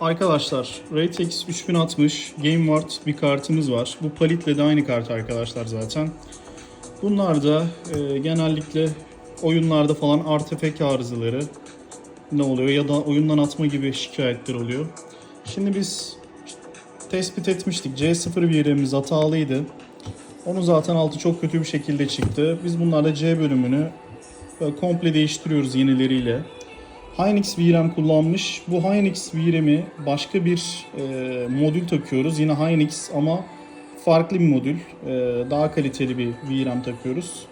Arkadaşlar RTX 3060 Game Ward bir kartımız var. Bu palitle de aynı kart arkadaşlar zaten. Bunlar da e, genellikle oyunlarda falan artefak arızaları ne oluyor ya da oyundan atma gibi şikayetler oluyor. Şimdi biz tespit etmiştik. C0 VR'miz hatalıydı. Onu zaten altı çok kötü bir şekilde çıktı. Biz bunlarla C bölümünü böyle komple değiştiriyoruz yenileriyle. Hynix VRAM kullanmış. Bu Hynix VRAM'i başka bir e, modül takıyoruz. Yine Hynix ama farklı bir modül. E, daha kaliteli bir VRAM takıyoruz.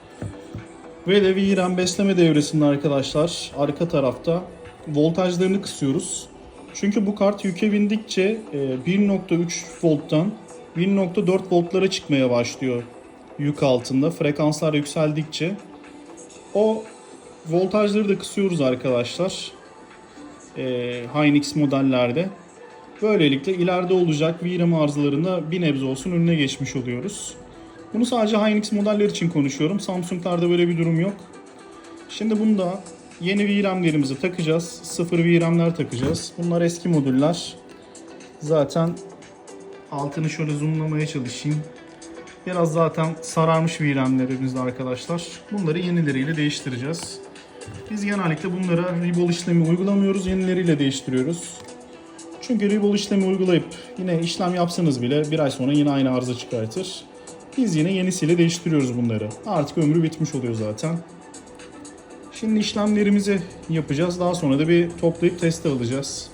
Ve de VRAM besleme devresinde arkadaşlar arka tarafta voltajlarını kısıyoruz. Çünkü bu kart yüke bindikçe e, 1.3 volttan 1.4 voltlara çıkmaya başlıyor yük altında. Frekanslar yükseldikçe o voltajları da kısıyoruz arkadaşlar. E, Hynix modellerde. Böylelikle ileride olacak VRAM arızalarında bir nebze olsun önüne geçmiş oluyoruz. Bunu sadece Hynix modeller için konuşuyorum. Samsung'larda böyle bir durum yok. Şimdi bunda yeni VRAM'lerimizi takacağız. Sıfır VRAM'ler takacağız. Bunlar eski modüller. Zaten altını şöyle zoomlamaya çalışayım. Biraz zaten sararmış VRAM'lerimiz de arkadaşlar. Bunları yenileriyle değiştireceğiz. Biz genellikle bunlara Rebol işlemi uygulamıyoruz. Yenileriyle değiştiriyoruz. Çünkü Rebol işlemi uygulayıp yine işlem yapsanız bile bir ay sonra yine aynı arıza çıkartır. Biz yine yenisiyle değiştiriyoruz bunları. Artık ömrü bitmiş oluyor zaten. Şimdi işlemlerimizi yapacağız. Daha sonra da bir toplayıp teste alacağız.